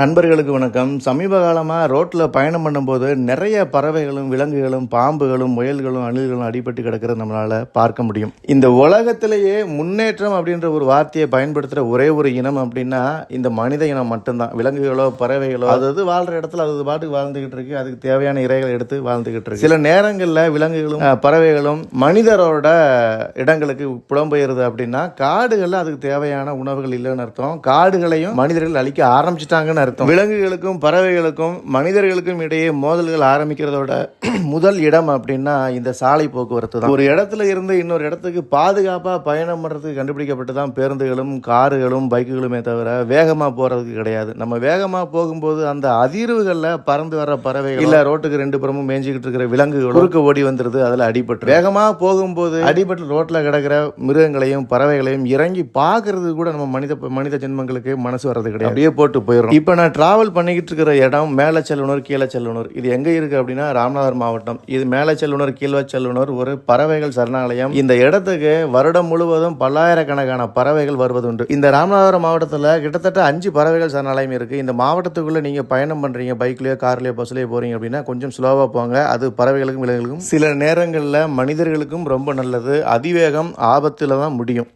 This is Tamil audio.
நண்பர்களுக்கு வணக்கம். சமீப காலமாக ரோட்டில் பயணம் பண்ணும்போது நிறைய பறவைகளும் விலங்குகளும் பாம்புகளும் முயல்களும் அணில்களும் அடிபட்டு கிடக்கிறது நம்மளால் பார்க்க முடியும். இந்த உலகத்திலேயே முன்னேற்றம் அப்படின்ற ஒரு வார்த்தையை பயன்படுத்துகிற ஒரே ஒரு இனம் அப்படின்னா இந்த மனித இனம் மட்டும்தான். விலங்குகளோ பறவைகளோ அது அது வாழ்கிற இடத்துல அது பாட்டுக்கு வாழ்ந்துகிட்டு இருக்கு. அதுக்கு தேவையான இறைகளை எடுத்து வாழ்ந்துகிட்டு இருக்கு. சில நேரங்களில் விலங்குகளும் பறவைகளும் மனிதரோட இடங்களுக்கு புலம்பெயருது அப்படின்னா காடுகளில் அதுக்கு தேவையான உணவுகள் இல்லைன்னு அர்த்தம். காடுகளையும் மனிதர்கள் அழிக்க ஆரம்பிச்சிட்டாங்கன்னு அர்த்தம். விலங்குகளுக்கும் பறவைகளுக்கும் மனிதர்களுக்கும் இடையே மோதல்கள் ஆரம்பிக்கிறதோட முதல் இடம் அப்படின்னா இந்த சாலை போக்குவரத்து தான். ஒரு இடத்துல இருந்து இன்னொரு இடத்துக்கு பாதுகாப்பாக பயணம் பண்ணுறதுக்கு கண்டுபிடிக்கப்பட்டு தான் பேருந்துகளும் காருகளும் பைக்குகளுமே தவிர வேகமாக போகிறதுக்கு கிடையாது. நம்ம வேகமாக போகும்போது அந்த அதிர்வுகளில் பறந்து வர பறவைகள் இல்லை ரோட்டுக்கு ரெண்டு புறமும் மேய்ஞ்சிக்கிட்டு இருக்கிற விலங்குகள் குறுக்க ஓடி வந்துருது அதில் அடிபட்டு வேகமாக போகும்போது அடிபட்டு ரோட்டில் கிடக்கிற மிருகங்களையும் பறவைகளையும் இறங்கி பார்க்கறது கூட நம்ம மனித மனித ஜென்மங்களுக்கு மனசு வர்றது கிடையாது. அப்படியே போட்டு போயிடும் இப்போ நான் ட்ராவல் பண்ணிக்கிட்டு இருக்கிற இடம் மேலே செல்லுனர் கீழே செல்லுனர். இது எங்கே இருக்குது அப்படின்னா ராமநாதர் மாவட்டம். இது மேலே செல்லுனர் கீழே செல்லுனர் ஒரு பறவைகள் சரணாலயம். இந்த இடத்துக்கு வருடம் முழுவதும் பல்லாயிரக்கணக்கான பறவைகள் வருவதுண்டு. இந்த ராமநாதபுரம் மாவட்டத்தில் கிட்டத்தட்ட அஞ்சு பறவைகள் சரணாலயம் இருக்குது இந்த மாவட்டத்துக்குள்ளே நீங்கள் பயணம் பண்ணுறீங்க பைக்லேயோ கார்லேயோ பஸ்லேயோ போகிறீங்க அப்படின்னா கொஞ்சம் ஸ்லோவாக போங்க. அது பறவைகளுக்கும் விலங்குகளுக்கும். சில நேரங்களில் மனிதர்களுக்கும் ரொம்ப நல்லது. அதிவேகம் ஆபத்தில் தான் முடியும்.